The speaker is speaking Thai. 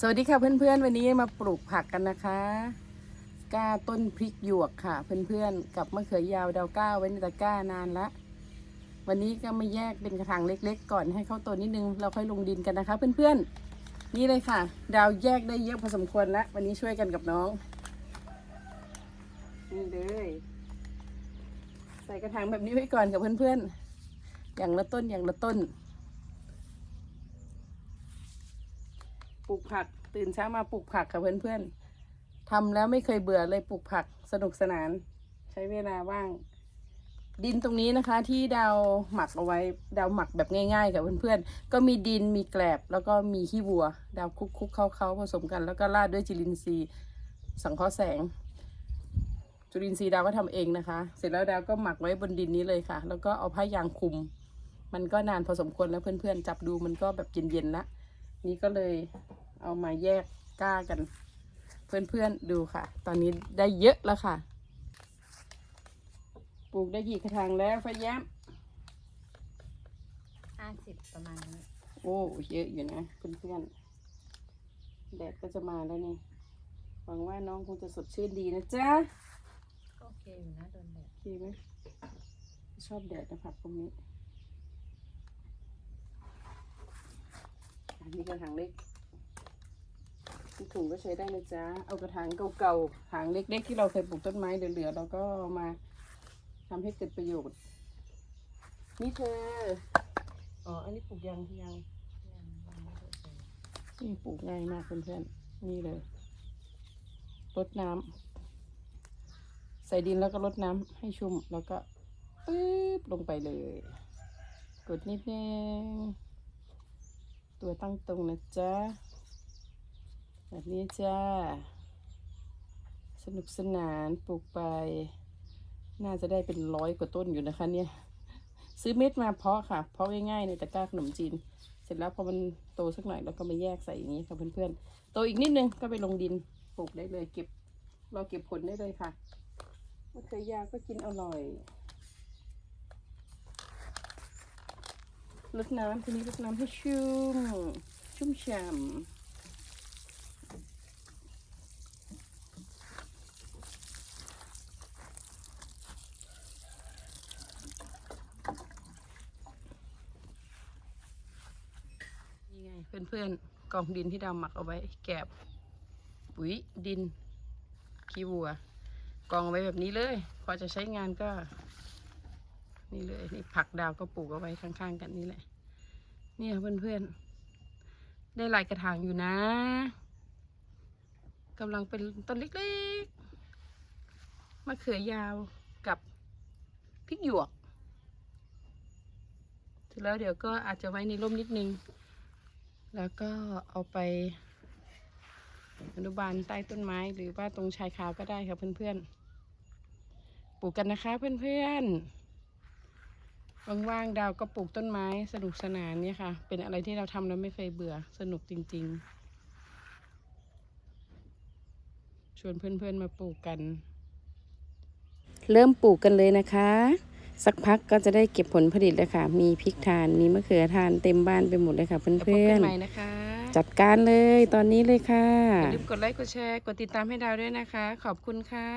สวัสดีค่ะเพื่อนๆ วันนี้มาปลูกผักกันนะคะก้าต้นพริกหยวกค่ะ เพื่อนๆ กับมะเขือยาวดาวก้าไว้ในตะกร้านานละ วันนี้ก็มาแยกเป็นกระถางเล็ก ๆ ก่อนให้เข้าตัวนิดนึงเราค่อยลงดินกันนะคะ เพื่อนๆ นี่เลยค่ะ ดาวแยกได้เยอะพอสมควรละวันนี้ช่วยกันกับน้องนี่เลยใส่กระถางแบบนี้ไว้ก่อนกับเพื่อนๆ อย่างละต้นอย่างละต้น ปลูกผัก ตื่นเช้ามาปลูกผักค่ะเพื่อนๆทำแล้วไม่เคยเบื่อเลยปลูกผักสนุกสนาน ใช้เวลาว่าง ดินตรงนี้นะคะ ที่ดาวหมักเอาไว้ดาวหมักแบบง่ายๆกับเพื่อนๆก็มีดินมีแกลบ แล้วก็มีขี้วัว ดาวคลุกๆเข้าๆผสมกัน แล้วก็ราดด้วยจุลินทรีย์สังเคราะห์แสงจุลินทรีย์ดาวก็ทำเองนะคะ เสร็จแล้วดาวก็หมักไว้บนดินนี้เลยค่ะ แล้วก็เอาผ้ายางคลุม มันก็นานพอสมควรแล้วเพื่อนๆ จับดูมันก็แบบเย็นๆละนี่ก็เลย เอามาแยกก้ากัน เพื่อนๆดูค่ะ ตอนนี้ได้เยอะแล้วค่ะ ปลูกได้กี่กระถางแล้วฟ้าแย้มห้าสิบประมาณนี้ โอ้เยอะอยู่นะเพื่อนๆแดดก็จะมาแล้วนี่หวังว่าน้องคงจะสดชื่นดีนะจ๊ะก็โอเคอยู่นะโดนแดดดีไหมชอบแดดนะผักตรงนี้ อันนี้กระถางเล็กที่ ถุงก็ใช้ได้นะจ๊ะ เอากระถางเก่าๆถางเล็ก ๆ ที่เราเคยปลูกต้นไม้เหลือๆเราก็เอามาทำให้เกิดประโยชน์ นี่เธอ อ๋อ อันนี้ปลูกยังยังนี่ปลูกง่ายมากเพื่อนๆ นี่เลยรดน้ำใส่ดินแล้วก็รดน้ำให้ชุ่มแล้วก็ปึ๊บลงไปเลย กดนิดนึงตัวตั้งตรงนะจ๊ะ แบบนี้จ้า สนุกสนานปลูกไป น่าจะได้เป็นร้อยกว่าต้นอยู่นะคะ เนี่ย ซื้อเม็ดมาเพาะค่ะ เพาะง่ายๆในตะกร้าขนมจีน เสร็จแล้วพอมันโตสักหน่อยเราก็มาแยกใส่อย่างนี้ค่ะเพื่อนๆ โตอีกนิดนึงก็ไปลงดินปลูกได้เลย เก็บรอเก็บผลได้เลยค่ะมะเขือยาวก็กินอร่อยรดน้ำทีนี้รดน้ำให้ชุ่มชุ่มฉ่ำ เพื่อนๆกองดินที่ดำหมักเอาไว้ แกบปุ๋ยดินขี้วัว กองเอาไว้แบบนี้เลย พอจะใช้งานก็ นี่เลยนี่ผักดาวก็ปลูกเอาไว้ข้างๆกันนี่แหละ เนี่ยเพื่อนๆ ได้หลายกระถางอยู่นะกำลังเป็นต้นเล็กๆมะเขือยาวกับพริกหยวกแล้วเดี๋ยวก็อาจจะไว้ในร่มนิดนึง แล้วก็เอาไปอนุบาลใต้ต้นไม้หรือว่าตรงชายคาก็ได้ค่ะเพื่อนๆ ปลูกกันนะคะเพื่อนๆ ว่างๆ ดาวก็ปลูกต้นไม้สนุกสนานเนี่ยค่ะ เป็นอะไรที่เราทำแล้วไม่เคยเบื่อสนุกจริงๆ ชวนเพื่อนๆมาปลูกกัน เริ่มปลูกกันเลยนะคะ สักพักก็จะได้เก็บผลผลิตเลยค่ะ มีพริกทาน มีมะเขือทานเต็มบ้านไปหมดเลยค่ะเพื่อนๆนะคะจัดการเลยตอนนี้เลยค่ะอย่าลืมกดไลค์กดแชร์กดติดตามให้ดาวด้วยนะคะ ขอบคุณค่ะ